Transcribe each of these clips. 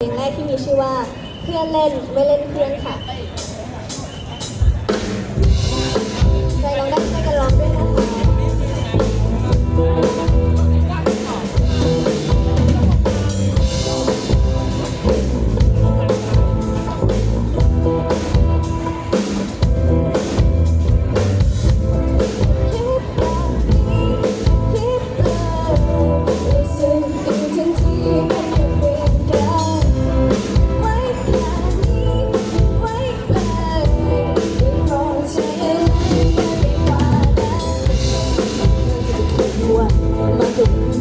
เพลงแรกที่มีชื่อว่าเพื่อนเล่นไม่เล่นเพื่อนค่ะ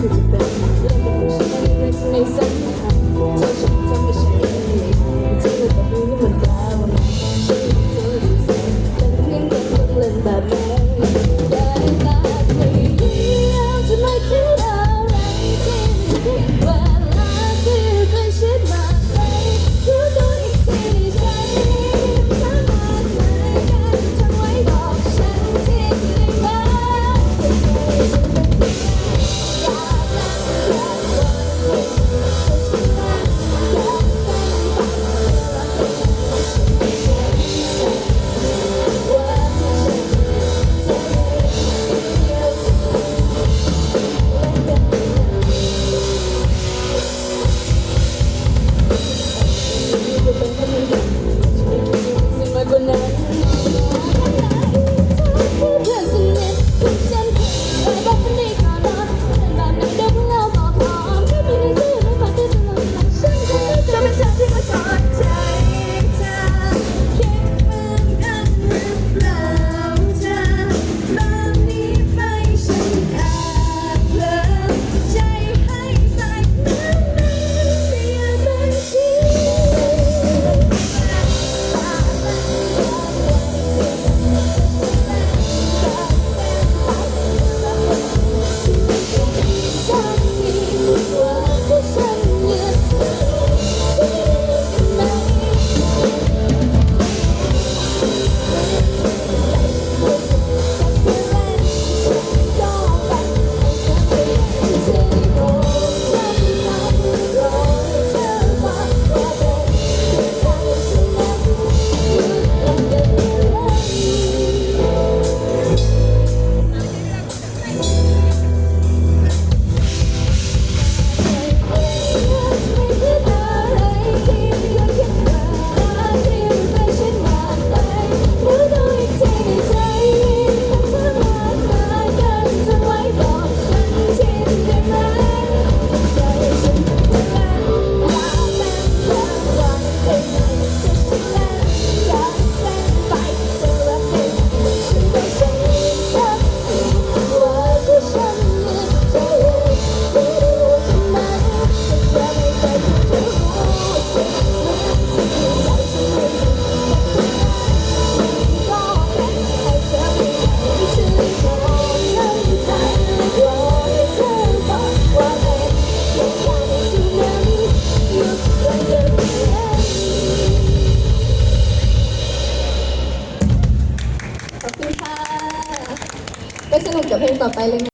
participants. papá, él